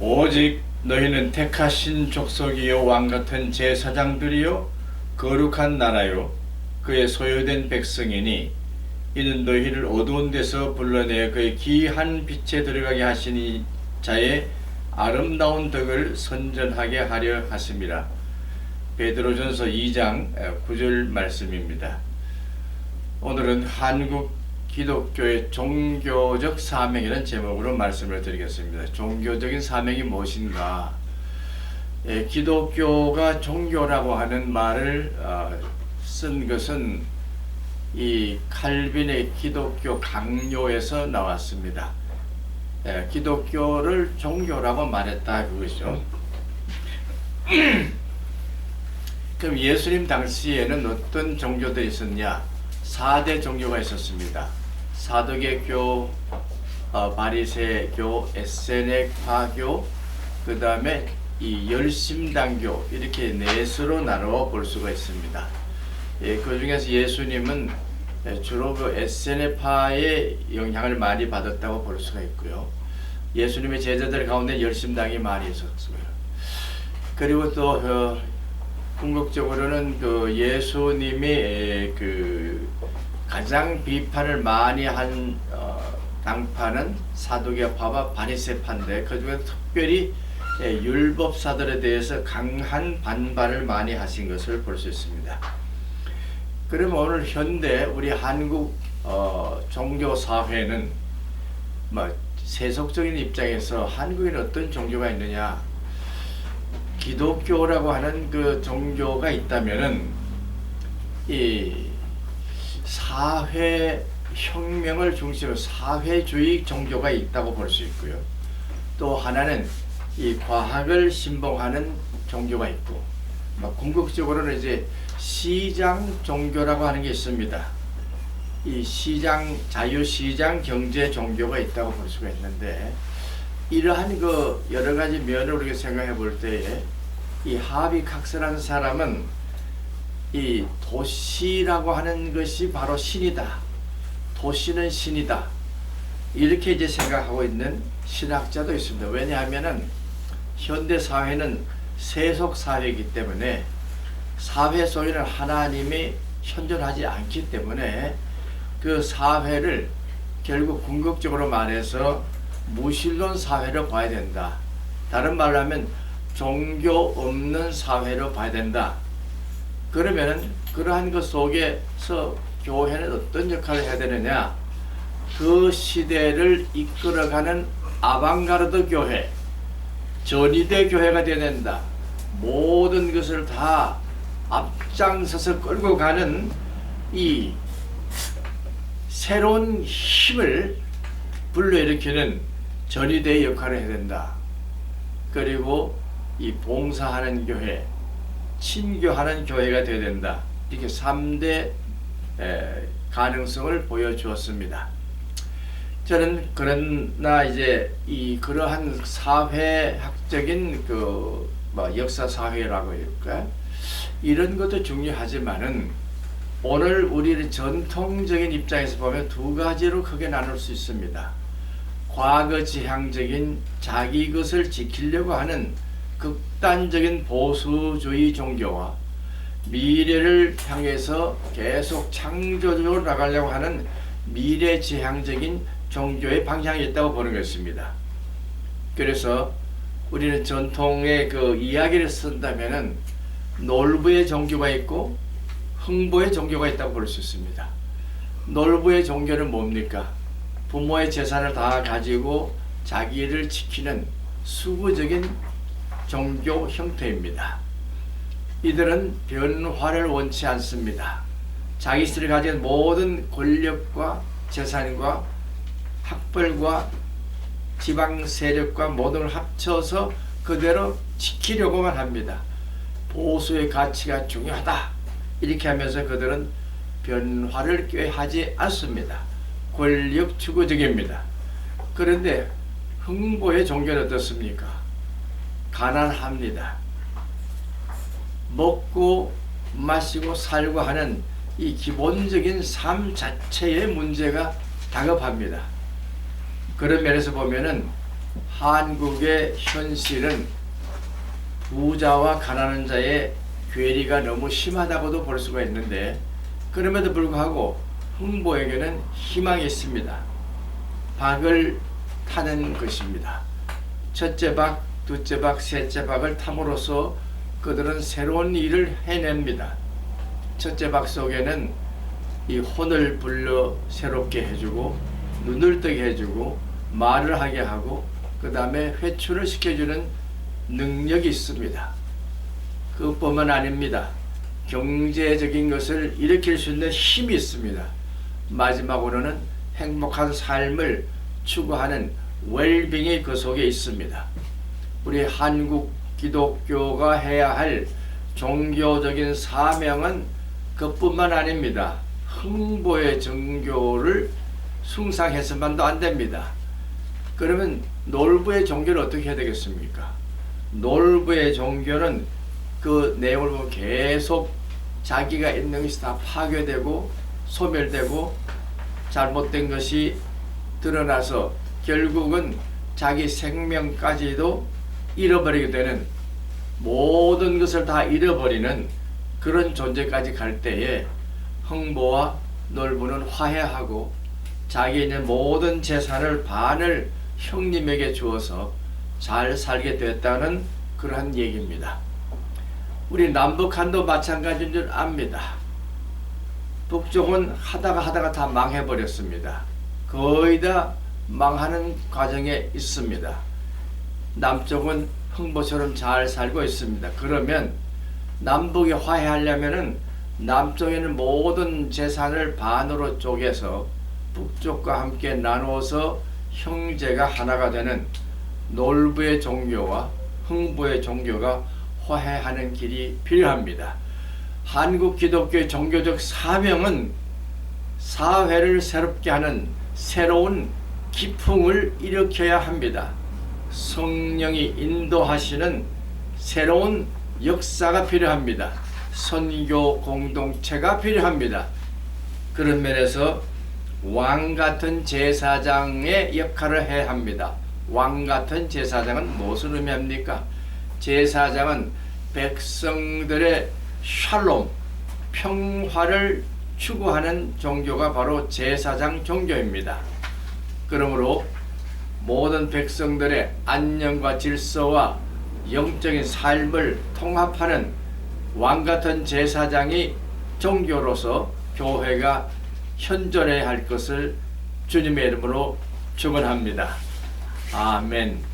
오직 너희는 택하신 족속이요 왕 같은 제사장들이요 거룩한 나라요 그의 소유된 백성이니 이는 너희를 어두운 데서 불러내 그의 귀한 빛에 들어가게 하시니 자의 아름다운 덕을 선전하게 하려 하심이라 베드로전서 2장 9절 말씀입니다. 오늘은 한국 기독교의 종교적 사명이라는 제목으로 말씀을 드리겠습니다. 종교적인 사명이 무엇인가? 예, 기독교가 종교라고 하는 말을 어, 쓴 것은 이 칼빈의 기독교 강요에서 나왔습니다. 예, 기독교를 종교라고 말했다 그것이죠. 그럼 예수님 당시에는 어떤 종교들이 있었냐? 4대 종교가 있었습니다. 사도계교, 어, 바리새 교, 에세넥파교, 그 다음에 이 열심당교 이렇게 넷으로 나누어 볼 수가 있습니다. 예, 그 중에서 예수님은 주로 그 에세네파의 영향을 많이 받았다고 볼 수가 있고요. 예수님의 제자들 가운데 열심당이 많이 있었고요. 그리고 또 어, 궁극적으로는 그 예수님이 에, 그 가장 비판을 많이 한 어, 당파는 사도계파와 바리새파인데 그 중에 특별히 예, 율법사들에 대해서 강한 반발을 많이 하신 것을 볼 수 있습니다. 그러면 오늘 현대 우리 한국 어, 종교 사회는 뭐 세속적인 입장에서 한국에는 어떤 종교가 있느냐? 기독교라고 하는 그 종교가 있다면은 이 사회 혁명을 중심으로 사회주의 종교가 있다고 볼 수 있고요. 또 하나는 이 과학을 신봉하는 종교가 있고, 뭐 궁극적으로는 이제 시장 종교라고 하는 게 있습니다. 이 시장 자유 시장 경제 종교가 있다고 볼 수가 있는데 이러한 그 여러 가지 면을 우리가 생각해 볼 때에 이 하비 칵스라는 사람은 이 도시라고 하는 것이 바로 신이다. 도시는 신이다. 이렇게 이제 생각하고 있는 신학자도 있습니다. 왜냐하면은 현대 사회는 세속 사회이기 때문에 사회 속에는 하나님이 현존하지 않기 때문에 그 사회를 결국 궁극적으로 말해서 무신론 사회로 봐야 된다. 다른 말로 하면 종교 없는 사회로 봐야 된다. 그러면은 그러한 것 속에서 교회는 어떤 역할을 해야 되느냐? 그 시대를 이끌어가는 아방가르드 교회, 전위대 교회가 되어야 된다. 모든 것을 다 앞장서서 끌고 가는 이 새로운 힘을 불러일으키는 전위대의 역할을 해야 된다. 그리고 이 봉사하는 교회, 친교하는 교회가 되어야 된다. 이렇게 3대 가능성을 보여주었습니다. 저는 그러나 이제 이 그러한 사회학적인 그 뭐 역사 사회라고 할까 이런 것도 중요하지만은 오늘 우리의 전통적인 입장에서 보면 두 가지로 크게 나눌 수 있습니다. 과거 지향적인 자기 것을 지키려고 하는 극단적인 보수주의 종교와 미래를 향해서 계속 창조적으로 나가려고 하는 미래 지향적인 종교의 방향이 있다고 보는 것입니다. 그래서 우리는 전통의 그 이야기를 쓴다면은 놀부의 종교가 있고 흥보의 종교가 있다고 볼 수 있습니다. 놀부의 종교는 뭡니까? 부모의 재산을 다 가지고 자기를 지키는 수구적인 종교 형태입니다. 이들은 변화를 원치 않습니다. 자기 스를 가진 모든 권력과 재산과 학벌과 지방 세력과 모든 걸 합쳐서 그대로 지키려고만 합니다. 보수의 가치가 중요하다. 이렇게 하면서 그들은 변화를 꾀하지 않습니다. 권력 추구적입니다. 그런데 흥보의 종교는 어떻습니까? 가난합니다. 먹고 마시고 살고 하는 이 기본적인 삶 자체의 문제가 다급합니다. 그런 면에서 보면은 한국의 현실은 부자와 가난한 자의 괴리가 너무 심하다고도 볼 수가 있는데 그럼에도 불구하고 흥보에게는 희망이 있습니다. 박을 타는 것입니다. 첫째 박, 둘째 박, 셋째 박을 탐으로써 그들은 새로운 일을 해냅니다. 첫째 박 속에는 이 혼을 불러 새롭게 해주고 눈을 뜨게 해주고 말을 하게 하고 그 다음에 회출을 시켜주는 능력이 있습니다. 그것뿐만 아닙니다. 경제적인 것을 일으킬 수 있는 힘이 있습니다. 마지막으로는 행복한 삶을 추구하는 웰빙이 그 속에 있습니다. 우리 한국 기독교가 해야 할 종교적인 사명은 그뿐만 아닙니다. 흥보의 정교를 숭상해서만도 안 됩니다. 그러면 놀부의 종교는 어떻게 해야 되겠습니까? 놀부의 종교는 그 내용을 보면 계속 자기가 있는 것이 다 파괴되고 소멸되고 잘못된 것이 드러나서 결국은 자기 생명까지도 잃어버리게 되는 모든 것을 다 잃어버리는 그런 존재까지 갈 때에 흥보와 놀부는 화해하고 자기 있는 모든 재산을 반을 형님에게 주어서 잘 살게 됐다는 그러한 얘기입니다. 우리 남북한도 마찬가지인 줄 압니다. 북쪽은 하다가 하다가 다 망해버렸습니다. 거의 다 망하는 과정에 있습니다. 남쪽은 흥보처럼 잘 살고 있습니다. 그러면 남북이 화해하려면은 남쪽에는 모든 재산을 반으로 쪼개서 북쪽과 함께 나누어서 형제가 하나가 되는 놀부의 종교와 흥부의 종교가 화해하는 길이 필요합니다. 한국 기독교의 종교적 사명은 사회를 새롭게 하는 새로운 기풍을 일으켜야 합니다. 성령이 인도하시는 새로운 역사가 필요합니다. 선교 공동체가 필요합니다. 그런 면에서 왕 같은 제사장의 역할을 해야 합니다. 왕 같은 제사장은 무엇을 의미합니까? 제사장은 백성들의 샬롬, 평화를 추구하는 종교가 바로 제사장 종교입니다. 그러므로 모든 백성들의 안녕과 질서와 영적인 삶을 통합하는 왕 같은 제사장이 종교로서 교회가 현존해야 할 것을 주님의 이름으로 축원합니다. 아멘.